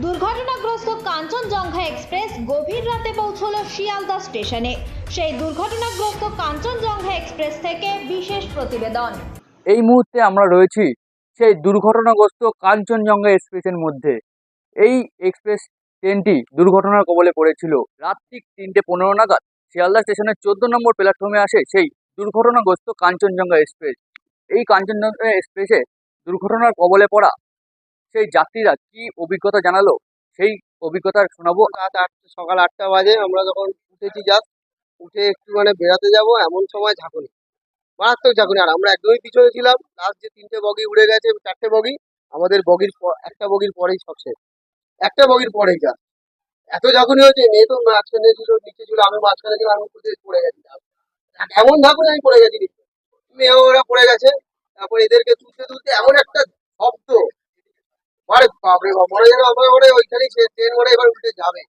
দুর্ঘটনাগ্রস্ত Kanchenjunga express গভীর রাতে পৌঁছলো শিয়ালদা স্টেশনে। সেই দুর্ঘটনাগ্রস্ত কাঞ্চনজঙ্ঘা এক্সপ্রেস থেকে বিশেষ প্রতিবেদন। এই মুহূর্তে আমরা রয়েছি সেই দুর্ঘটনাগ্রস্ত কাঞ্চনজঙ্ঘা এক্সপ্রেসের মধ্যে। এই এক্সপ্রেস ট্রেনটি দুর্ঘটনার কবলে পড়েছিল রাত্রি তিনটে পনেরো নাগাদ। শিয়ালদা স্টেশনের চোদ্দ নম্বর প্ল্যাটফর্মে আসে সেই দুর্ঘটনাগ্রস্ত কাঞ্চনজঙ্ঘা এক্সপ্রেস। এই কাঞ্চনজঙ্ঘা এক্সপ্রেসে দুর্ঘটনার কবলে পড়া সেই যাত্রীরা কি অভিজ্ঞতা জানালো? সেই অভিজ্ঞতা শোনাবো। সকাল আটটা বাজে, আমরা যখন উঠেছি জাস্ট উঠে একটু মানে বেড়াতে যাব, এমন সময় ঝাঁকুনি। মারাত্মক ঝাঁকুনি। আর আমরা একদমই পিছনে ছিলাম লাস্ট যে তিনটে বগি উড়ে গেছে, চারটে বগি, আমাদের বগির একটা বগির পরেই সব একটা বগির পরেই যা। এত ঝাঁকুনি হয়েছে, মেয়ে তো মাঝখানে ছিল, নিচে ছিল, আমি মাঝখানে ছিলাম, আমি পড়ে গেছি এমন ঝাঁকুনি আমি পড়ে গেছি। নিচে। মেয়ে ওরা পড়ে গেছে। তারপর এদেরকে তুলতে তুলতে এমন একটা বাপরে ওইখানেই ট্রেন মনে এবার উঠে যাবে।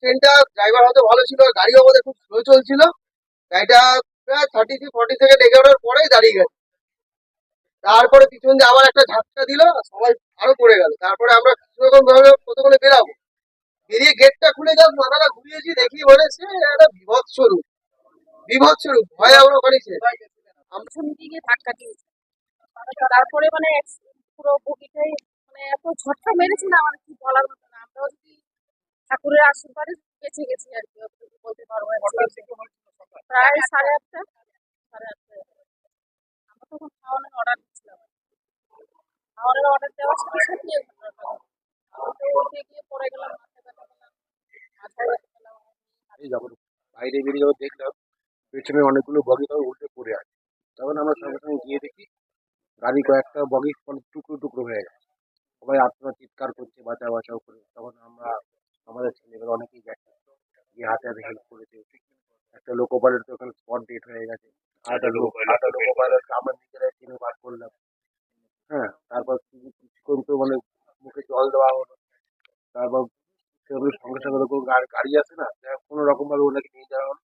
ট্রেনটা ড্রাইভার হয়তো ভালো ছিল গাড়িও আমাদের খুব স্লো চলছিল। গাড়িটা থার্টি থ্রি ফর্টি সেকেন্ড এগারোটার দাঁড়িয়ে গেছে তারপরে পিছন দিয়ে আবার একটা ঝাটকা দিল সবাই আরও পড়ে গেল। তারপরে আমরা কিছুরকম ভাবে কতক্ষণে বেরাবো বেরিয়ে গেটটা খুলে যাও মাথাটা ঘুরিয়েছি, দেখি মনে হচ্ছে একটা বিভৎস রূপ। ভয়ে আমরা ওখানে তারপরে মানে পুরো বগিটাই মানে এত ঝটকা মেরেছে না মানে কি বলার মতো না। আমরাও যদি ঠাকুরের আশীর্বাদে বেঁচে গেছি আর কি বলতে পারব প্রায় সাড়ে আটটা সাড়ে আটটা আমরা তখন খাওয়ানোর অর্ডার দিচ্ছিলাম। খাওয়ানোর অর্ডার দেওয়ার সাথে তো উঠে গিয়ে পড়ে গেলাম মাথা ব্যথা পেলাম মাথায় ব্যথা পেলাম এই যখন বাইরে বেরিয়ে যখন দেখলাম পেছনে অনেকগুলো বগি তখন উল্টে পড়ে আছে। তখন আমরা সঙ্গে সঙ্গে গিয়ে দেখি গাড়ি কয়েকটা বগি টুকরো টুকরো হয়ে গেছে। সবাই আপনারা চিৎকার করছে বাঁচা বাঁচাও করে। তখন আমরা আমাদের ছেলেমেয়েরা অনেকেই গেছে গিয়ে হাতে হাতে হেল্প করেছে। একটা লোকো পাইলট তো ওখানে স্পট ডেট হয়ে গেছে। আরেকটা লোক আরেকটা লোকো পাইলট আমরা নিজেরাই চিনে বার করলাম। হ্যাঁ তারপর কিছুক্ষণ তো মানে মুখে জল দেওয়া হলো। তারপর সেগুলো সঙ্গে সঙ্গে গা- গাড়ি আছে না কোনো রকম ভাবে ওনাকে নিয়ে যাওয়া হলো।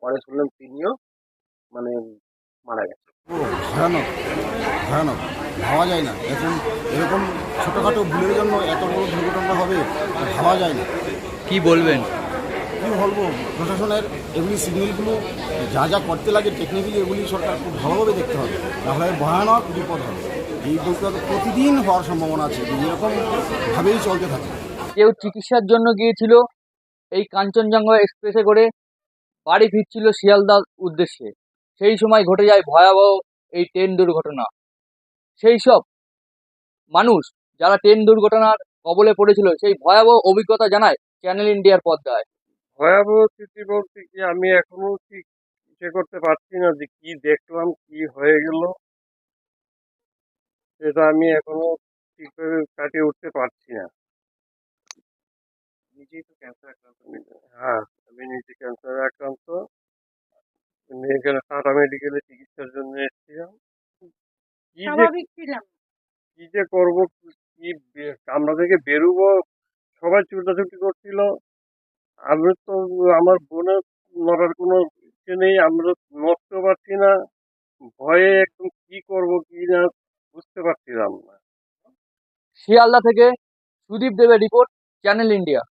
পরে শুনলাম তিনিও মানে মারা গেছে। ভয়ানক ভয়ানক। ভাবা যায় না। এখন এরকম ছোটোখাটো ভুলের জন্য এত বড় দুর্ঘটনা হবে ভাবা যায় না। কি বলবেন? কী বলব? প্রশাসনের এগুলি সিগন্যালগুলো যা যা করতে লাগে টেকনিক্যালি এগুলি সরকার খুব ভালোভাবে দেখতে হবে। তাহলে ভয়ানক বিপদ হবে। এই দুর্ঘটনা প্রতিদিন হওয়ার সম্ভাবনা আছে। এরকমভাবেই চলতে থাকে। কেউ চিকিৎসার জন্য গিয়েছিল এই কাঞ্চনজঙ্ঘা এক্সপ্রেসে করে বাড়ি ফিরছিল শিয়ালদার উদ্দেশ্যে। সেই সময় ঘটে যায় ভয়াবহ এই ট্রেন দুর্ঘটনা। সেই সব মানুষ যারা ট্রেন দুর্ঘটনার কবলে পড়েছিল সেই ভয়াবহ অভিজ্ঞতা জানায় চ্যানেল ইন্ডিয়ার পর্দায়। ভয়াবহ স্থিতি বলতে কি আমি এখনও ঠিক ইসে করতে পারছি না যে কি দেখলাম কি হয়ে গেল। সেটা আমি এখনও ঠিকভাবে কাটিয়ে উঠতে পারছি না। নিজেই তো ক্যান্সার আক্রান্ত। হ্যাঁ আমি নিজে ক্যান্সার আক্রান্ত। আমি এখানে টাটা মেডিকেলে চিকিৎসার জন্য এসেছিলাম। কি যে করব কি আমরা থেকে বেরোবো। সবাই ছুটাছুটি করছিল। আমি তো আমার বোনের নড়ার কোনো ইচ্ছে নেই, আমরা নড়তে পারছি না। ভয়ে একদম কি করব কি না বুঝতে পারছিলাম না। শিয়ালদা থেকে সুদীপ দেবের রিপোর্ট, চ্যানেল ইন্ডিয়া।